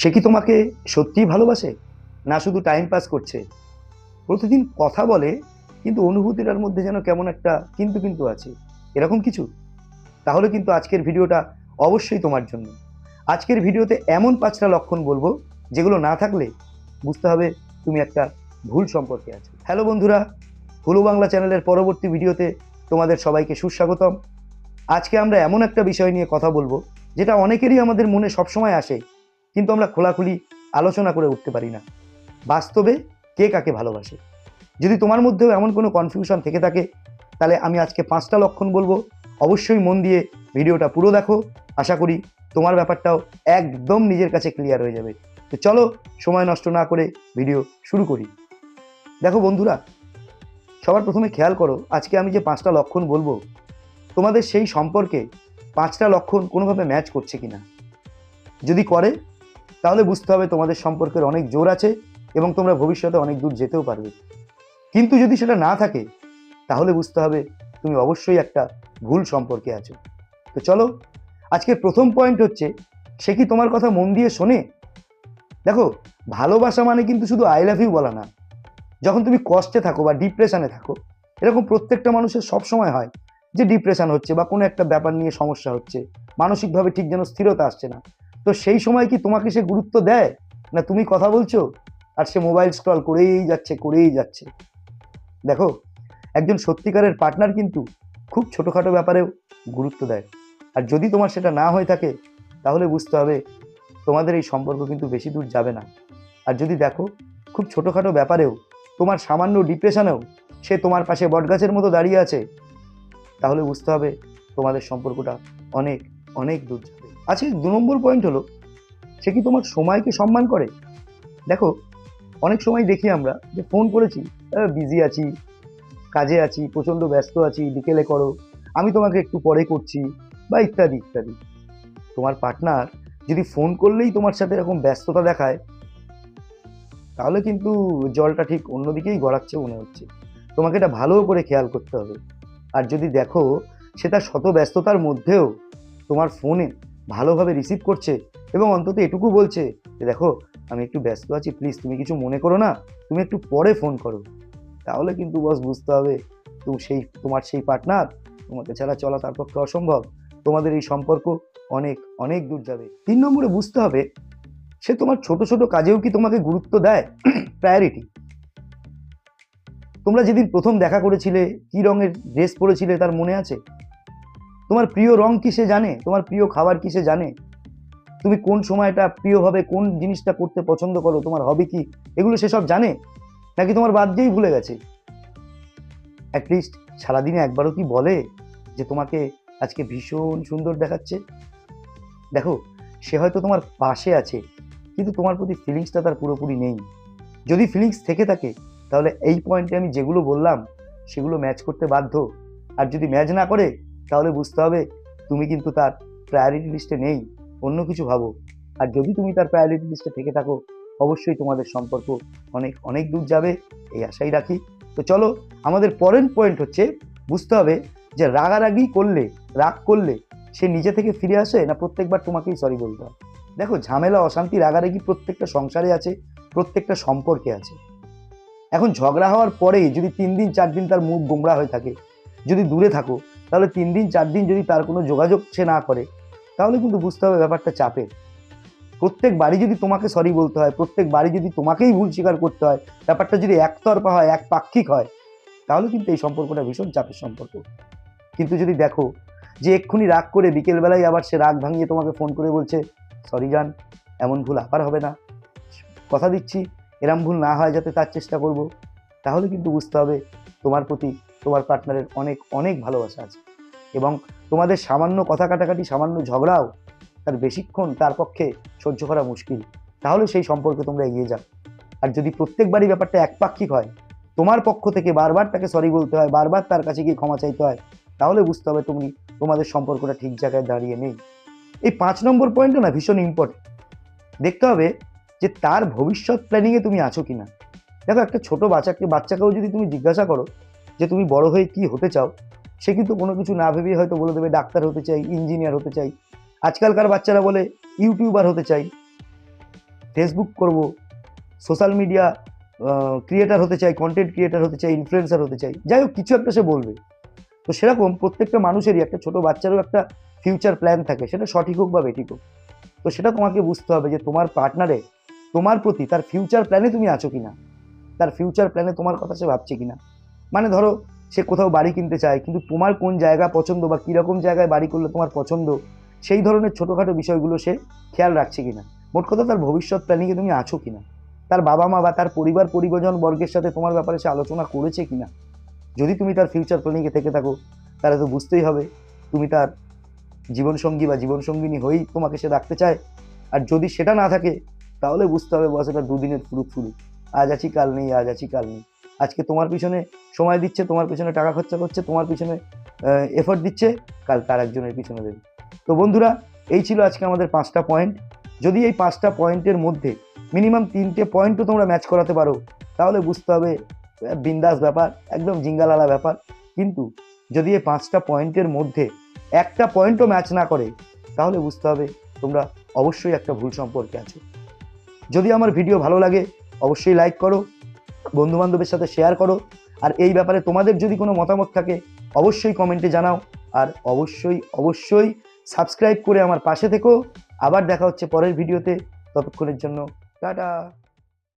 সে কি তোমাকে সত্যিই ভালোবাসে? না শুধু টাইম পাস করছে? প্রতিদিন কথা বলে, কিন্তু অনুভূতিটার মধ্যে যেন কেমন একটা কিন্তু কিন্তু আছে। এরকম কিছু? তাহলে কিন্তু আজকের ভিডিওটা অবশ্যই তোমার জন্য। আজকের ভিডিওতে এমন পাঁচটা লক্ষণ বলব, যেগুলো না থাকলে বুঝতে হবে তুমি একটা ভুল সম্পর্কে আছো। হ্যালো বন্ধুরা, হুলু বাংলা চ্যানেলের পরবর্তী ভিডিওতে তোমাদের সবাইকে সুস্বাগতম। আজকে আমরা এমন একটা বিষয় নিয়ে কথা বলব, যেটা অনেকেরই আমাদের মনে সবসময় আসে কিন্তু আমরা খোলাখুলি আলোচনা করে উঠতে পারি না। বাস্তবে কে কাকে ভালোবাসে? যদি তোমার মধ্যেও এমন কোনো কনফিউশন থেকে থাকে, তাহলে আমি আজকে পাঁচটা লক্ষণ বলব। অবশ্যই মন দিয়ে ভিডিওটা পুরো দেখো। আশা করি তোমার ব্যাপারটাও একদম নিজের কাছে ক্লিয়ার হয়ে যাবে। তো চলো সময় নষ্ট না করে ভিডিও শুরু করি। দেখো বন্ধুরা, সবার প্রথমে খেয়াল করো, আজকে আমি যে পাঁচটা লক্ষণ বলব, তোমাদের সেই সম্পর্কে পাঁচটা লক্ষণ কোনোভাবে ম্যাচ করছে কি না যদি করে তাহলে বুঝতে হবে তোমাদের সম্পর্কের অনেক জোর আছে এবং তোমরা ভবিষ্যতে অনেক দূর যেতেও পারবে। কিন্তু যদি সেটা না থাকে, তাহলে বুঝতে হবে তুমি অবশ্যই একটা ভুল সম্পর্কে আছো। তো চলো, আজকের প্রথম পয়েন্ট হচ্ছে, সে কি তোমার কথা মন দিয়ে শোনে? দেখো, ভালোবাসা মানে কিন্তু শুধু আই লাভ ইউ বলা না। যখন তুমি কষ্টে থাকো বা ডিপ্রেশনে থাকো, এরকম প্রত্যেকটা মানুষের সব সময় হয় যে ডিপ্রেশন হচ্ছে বা কোনো একটা ব্যাপার নিয়ে সমস্যা হচ্ছে। মানসিকভাবে ঠিক যেন স্থিরতা আসছে না। তো সেই সময় কি তোমাকে সে গুরুত্ব দেয়? না তুমি কথা বলছো? আর সে মোবাইল স্ক্রল করেই যাচ্ছে করেই যাচ্ছে। দেখো, একজন সত্যিকারের পার্টনার কিন্তু খুব ছোটোখাটো ব্যাপারেও গুরুত্ব দেয়। আর যদি তোমার সেটা না হয়ে থাকে, তাহলে বুঝতে হবে তোমাদের এই সম্পর্ক কিন্তু বেশি দূর যাবে না। আর যদি দেখো, খুব ছোটোখাটো ব্যাপারেও, তোমার সামান্য ডিপ্রেশনেও সে তোমার পাশে বটগাছের মতো দাঁড়িয়ে আছে, তাহলে বুঝতে হবে তোমাদের সম্পর্কটা অনেক অনেক দূর যাবে। আচ্ছা দু নম্বর পয়েন্ট হলো, সে কি তোমার সময়কে সম্মান করে? দেখো, অনেক সময় দেখি আমরা যে ফোন করেছি বিজি আছি, কাজে আছি, প্রচণ্ড ব্যস্ত আছি, বিকেলে করো, আমি তোমাকে একটু পরে করছি, বা ইত্যাদি ইত্যাদি। তোমার পার্টনার যদি ফোন করলেই তোমার সাথে এরকম ব্যস্ততা দেখায়, তাহলে কিন্তু জলটা ঠিক অন্যদিকেই গড়াচ্ছে মনে হচ্ছে। তোমাকে এটা ভালো করে খেয়াল করতে হবে। আর যদি দেখো, সে তার শত ব্যস্ততার মধ্যেও তোমার ফোনে ভালোভাবে রিসিভ করছে এবং অন্তত এটুকু বলছে যে, দেখো, আমি একটু ব্যস্ত আছি প্লিজ তুমি কিছু মনে করো না, তুমি একটু পরে ফোন করো। তাহলে কিন্তু বস বুঝতে হবে তুমি সেই, তোমার সেই পার্টনার তোমাকে ছাড়া চলা তার পক্ষে অসম্ভব। তোমাদের এই সম্পর্ক অনেক অনেক দূর যাবে। তিন নম্বরে বুঝতে হবে, সে তোমার ছোট ছোট কাজেও কি তোমাকে গুরুত্ব দেয়? প্রায়োরিটি তোমরা যেদিন প্রথম দেখা করেছিলে, কি রঙের ড্রেস পরেছিলে তার মনে আছে? তোমার প্রিয় রং কি সে জানে? তোমার প্রিয় খাবার কি সে জানে? তুমি কোন সময়টা প্রিয়ভাবে কোন জিনিসটা করতে পছন্দ করো? তোমার হবি কি? এগুলো সে সব জানে? নাকি তোমার বাদ দিয়েই ভুলে গেছে? অ্যাটলিস্ট সারাদিনে একবারও কি বলে যে তোমাকে আজকে ভীষণ সুন্দর দেখাচ্ছে? দেখো, সে হয়তো তোমার পাশে আছে, কিন্তু তোমার প্রতি ফিলিংসটা তার পুরোপুরি নেই। যদি ফিলিংস থেকে থাকে, তাহলে এই পয়েন্টে আমি যেগুলো বললাম, সেগুলো ম্যাচ করতে বাধ্য। আর যদি ম্যাচ না করে তাহলে বুঝতে হবে তুমি কিন্তু তার প্রায়োরিটি লিস্টে নেই, অন্য কিছু ভাবো। আর যদি তুমি তার প্রায়োরিটি লিস্টে থেকে থাকো, অবশ্যই তোমাদের সম্পর্ক অনেক অনেক দূর যাবে, এই আশাই রাখি। তো চলো, আমাদের পরের পয়েন্ট হচ্ছে, বুঝতে হবে যে রাগারাগি করলে, রাগ করলে সে নিজে থেকে ফিরে আসে না প্রত্যেকবার তোমাকেই সরি বলতে হয়? দেখো, ঝামেলা, অশান্তি, রাগারাগি প্রত্যেকটা সংসারে আছে, প্রত্যেকটা সম্পর্কে আছে। এখন ঝগড়া হওয়ার পরেই যদি তিন দিন, চার দিন তার মুখ গোমরা হয়ে থাকে, যদি দূরে থাকো তাহলে তিন দিন, চার দিন যদি তার কোনো যোগাযোগ সে না করে, তাহলে কিন্তু বুঝতে হবে ব্যাপারটা চাপের। প্রত্যেক বাড়ি যদি তোমাকে সরি বলতে হয়, প্রত্যেক বাড়ি যদি তোমাকেই ভুল স্বীকার করতে হয়, ব্যাপারটা যদি একতরফা হয় এক পাক্ষিক হয়, তাহলে কিন্তু এই সম্পর্কটা ভীষণ চাপের সম্পর্ক। কিন্তু যদি দেখো যে এক্ষুনি রাগ করে বিকেলবেলায় আবার সে রাগ ভাঙিয়ে তোমাকে ফোন করে বলছে সরি জান, এমন ভুল আবার হবে না। কথা দিচ্ছি, এরম ভুল না হয় যাতে তার চেষ্টা করব। তাহলে কিন্তু বুঝতে হবে তোমার প্রতি তোমার পার্টনারের অনেক অনেক ভালোবাসা আছে। এবং তোমাদের সামান্য কথা কাটাকাটি, সামান্য ঝগড়াও তার বেশিক্ষণ তার পক্ষে সহ্য করা মুশকিল। তাহলে সেই সম্পর্কে তোমরা এগিয়ে যাও। আর যদি প্রত্যেকবারই ব্যাপারটা একপাক্ষিক হয়, তোমার পক্ষ থেকে বারবার তাকে সরি বলতে হয়, বারবার তার কাছে গিয়ে ক্ষমা চাইতে হয়, তাহলে বুঝতে হবে তুমি, তোমাদের সম্পর্কটা ঠিক জায়গায় দাঁড়িয়ে নেই। এই পাঁচ নম্বর পয়েন্টটা না ভীষণ ইম্পর্টেন্ট দেখতে হবে যে তার ভবিষ্যৎ প্ল্যানিংয়ে তুমি আছো কিনা। দেখো একটা ছোট বাচ্চাকে, বাচ্চাকেও যদি তুমি জিজ্ঞাসা করো যে তুমি বড় হয়ে কি হতে চাও, সে কিন্তু কোনো কিছু না ভেবেই হয়তো বলে দেবে ডাক্তার হতে চাই ইঞ্জিনিয়ার হতে চাই। আজকালকার বাচ্চারা বলে ইউটিউবার হতে চাই ফেসবুক করব সোশ্যাল মিডিয়া ক্রিয়েটার হতে চাই কন্টেন্ট ক্রিয়েটার হতে চাই ইনফ্লুয়েন্সার হতে চাই। যাই হোক, কিছু একটা সে বলবে। তো সেরকম প্রত্যেকটা মানুষেরই একটা ছোট বাচ্চারও একটা ফিউচার প্ল্যান থাকে, সেটা সঠিক হোক বা বেঠিক হোক। তো সেটা তোমাকে বুঝতে হবে যে তোমার পার্টনারে তোমার প্রতি তার ফিউচার প্ল্যানে তুমি আছো কিনা, তার ফিউচার প্ল্যানে তোমার কথা সে ভাবছে কিনা। মানে ধরো সে কোথাও বাড়ি কিনতে চায়, কিন্তু তোমার কোন জায়গা পছন্দ বা কীরকম জায়গায় বাড়ি করলে তোমার পছন্দ, সেই ধরনের ছোটোখাটো বিষয়গুলো সে খেয়াল রাখছে কিনা? মোট কথা তার ভবিষ্যৎ প্ল্যানিংয়ে তুমি আছো কিনা? তার বাবা মা বা তার পরিবার পরিবজন বর্গের সাথে তোমার ব্যাপারে সে আলোচনা করেছে কিনা? যদি তুমি তার ফিউচার প্ল্যানিংয়ে থেকে থাকো, তাহলে তো বুঝতেই হবে তুমি তার জীবনসঙ্গী বা জীবনসঙ্গিনী হয়েই তোমাকে সে রাখতে চায়। আর যদি সেটা না থাকে, তাহলে বুঝতে হবে বস এটা দুদিনের ফুরুক ফুরুক আজ আছি, কাল নেই, আজ আছি, কাল নেই। আজকে তোমার পিছনে সময় দিচ্ছে, তোমার পিছনে টাকা খরচা করছে, তোমার পিছনে এফোর্ট দিচ্ছে, কাল তার একজনের পিছনে দেবে। তো বন্ধুরা, এই ছিল আজকে আমাদের পাঁচটা পয়েন্ট যদি এই পাঁচটা পয়েন্টের মধ্যে মিনিমাম তিনটে পয়েন্টও তোমরা ম্যাচ করাতে পারো, তাহলে বুঝতে হবে বিন্দাস ব্যাপার, একদম জিঙ্গালালা ব্যাপার। কিন্তু যদি এই পাঁচটা পয়েন্টের মধ্যে একটা পয়েন্টও ম্যাচ না করে, তাহলে বুঝতে হবে তোমরা অবশ্যই একটা ভুল সম্পর্কে আছো। যদি আমার ভিডিও ভালো লাগে, অবশ্যই লাইক করো বন্ধু বান্ধবের সাথে শেয়ার করো। আর এই ব্যাপারে তোমাদের যদি কোনো মতামত থাকে, অবশ্যই কমেন্টে জানাও। আর অবশ্যই অবশ্যই সাবস্ক্রাইব করে আমার পাশে থেকো। আবার দেখা হচ্ছে পরের ভিডিওতে ততক্ষণের জন্য, টাটা!